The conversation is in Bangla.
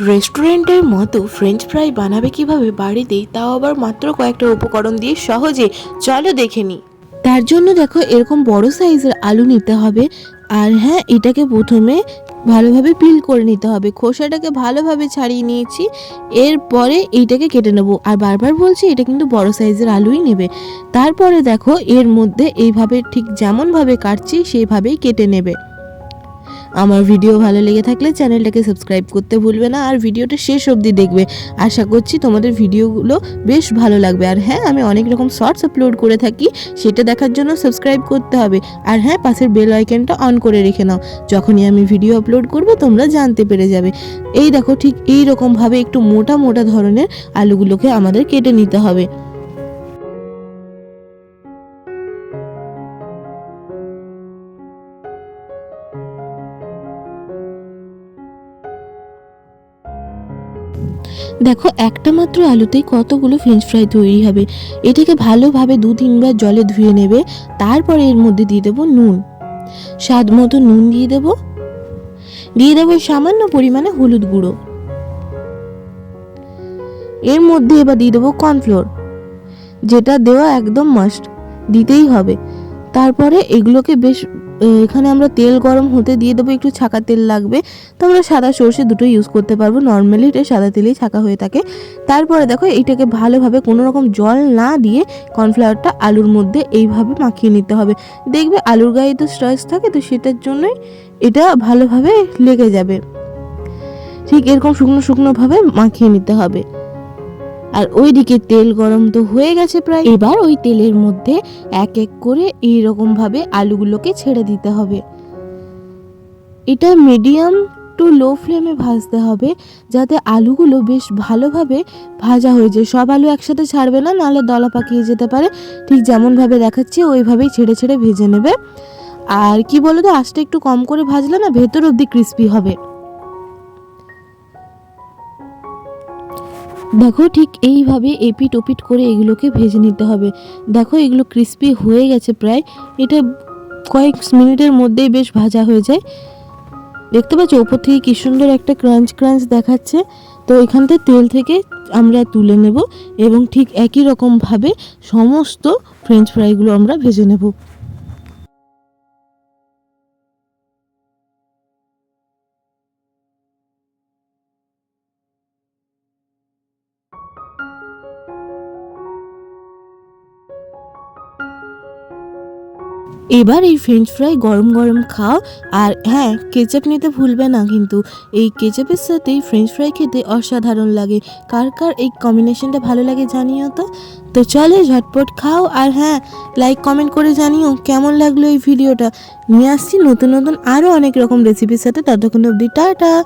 রেস্টুরেন্টের মতো ফ্রেঞ্চ ফ্রাই বানাবে কীভাবে বাড়িতেই, তাও আবার মাত্র কয়েকটা উপকরণ দিয়ে সহজে। চলো দেখে নিই তার জন্য দেখো এরকম বড় সাইজের আলু নিতে হবে। আর হ্যাঁ এটাকে প্রথমে ভালোভাবে পিল করে নিতে হবে। খোসাটাকে ভালোভাবে ছাড়িয়ে নিয়েছি। এরপরে এইটাকে কেটে নেব। আর বারবার বলছি, এটা কিন্তু বড় সাইজের আলুই নেবে। তারপরে দেখো এর মধ্যে এইভাবে ঠিক যেমনভাবে কাটছি, সেইভাবেই কেটে নেবে। আমার ভিডিও ভালো লেগে থাকলে চ্যানেলটাকে সাবস্ক্রাইব করতে ভুলবে না আর ভিডিওটা শেষ অবধি দেখবে। আশা করছি তোমাদের ভিডিওগুলো বেশ ভালো লাগবে। আর হ্যাঁ আমি অনেক রকম শর্টস আপলোড করে থাকি, সেটা দেখার জন্য সাবস্ক্রাইব করতে হবে। আর হ্যাঁ পাশের বেল আইকনটা অন করে রেখে নাও। যখনই আমি ভিডিও আপলোড করব, তোমরা জানতে পেরে যাবে। এই দেখো, ঠিক এই রকমভাবে একটু মোটা মোটা ধরনের আলুগুলোকে আমাদের কেটে নিতে হবে। দেখো, একটা মাত্র আলুতেই কতগুলো ফ্রেঞ্চ ফ্রাই তৈরি হবে। এটাকে ভালোভাবে দু তিনবার জলে ধুয়ে নেবে, তারপরে এর মধ্যে দিয়ে দেবো নুন। স্বাদ মতো নুন দিয়ে দেবো। দিয়ে দেবো সামান্য পরিমাণে হলুদ গুঁড়ো। এর মধ্যে এবার দিয়ে দেবো কর্নফ্লোর যেটা দেওয়া একদম মাস্ট দিতেই হবে। তারপরে এগুলোকে বেশ এখানে আমরা তেল গরম হতে দিয়ে দেবো, একটু ছাকা তেল লাগবে। তো আমরা সাদা সর্ষে দুটো ইউজ করতে পারব। নর্মালি এটা সাদা তেলেই ছাকা হয়ে থাকে। তারপরে দেখো, এইটাকে ভালোভাবে কোনো রকম জল না দিয়ে কর্নফ্লাওয়ারটা আলুর মধ্যে এইভাবে মাখিয়ে নিতে হবে। দেখবে আলুর গায়ে তো স্ট্রেস থাকে, তো সেটার জন্যই এটা ভালোভাবে লেগে যাবে। ঠিক এরকম শুকনো শুকনোভাবে মাখিয়ে নিতে হবে। আর ওই ওইদিকে তেল গরম তো হয়ে গেছে প্রায়। এবার ওই তেলের মধ্যে এক এক করে এইরকম ভাবে আলুগুলোকে ছেড়ে দিতে হবে। এটা মিডিয়াম টু লো ফ্লেমে ভাজতে হবে, যাতে আলুগুলো বেশ ভালোভাবে ভাজা হয়ে যায়। সব আলু একসাথে ছাড়বে না, নাহলে দলা পাকিয়ে যেতে পারে। ঠিক যেমনভাবে দেখাচ্ছি, ওইভাবেই ছেড়ে ছেড়ে ভেজে নেবে। আর কি বলো তো আঁচটা একটু কম করে ভাজলে না ভেতর অবধি ক্রিস্পি হবে। দেখো ঠিক এইভাবে এপিট ওপিট করে এগুলোকে ভেজে নিতে হবে। দেখো এগুলো ক্রিস্পি হয়ে গেছে প্রায়। এটা কয়েক মিনিটের মধ্যেই বেশ ভাজা হয়ে যায়। দেখতে পাচ্ছ, ওপর থেকে কি সুন্দর একটা ক্রাঞ্চ ক্রাঞ্চ দেখাচ্ছে। তো এখান থেকে তেল থেকে আমরা তুলে নেব এবং ঠিক একই রকমভাবে সমস্ত ফ্রেঞ্চ ফ্রাইগুলো আমরা ভেজে নেব। এবার এই ফ্রেঞ্চ ফ্রাই গরম গরম খাও। আর হ্যাঁ কেচাপ নিতে ভুলবে না কিন্তু এই কেচাপের সাথে ফ্রেঞ্চ ফ্রাই খেতে অসাধারণ লাগে। কার কার এই কম্বিনেশনটা ভালো লাগে জানিও তো? তো চলে ঝটপট খাও আর হ্যাঁ লাইক কমেন্ট করে জানিও কেমন লাগল এই ভিডিওটা নিয়ে আসছি নতুন নতুন আরও অনেক রকম রেসিপির সাথে। ততক্ষণ অবধি টাটা।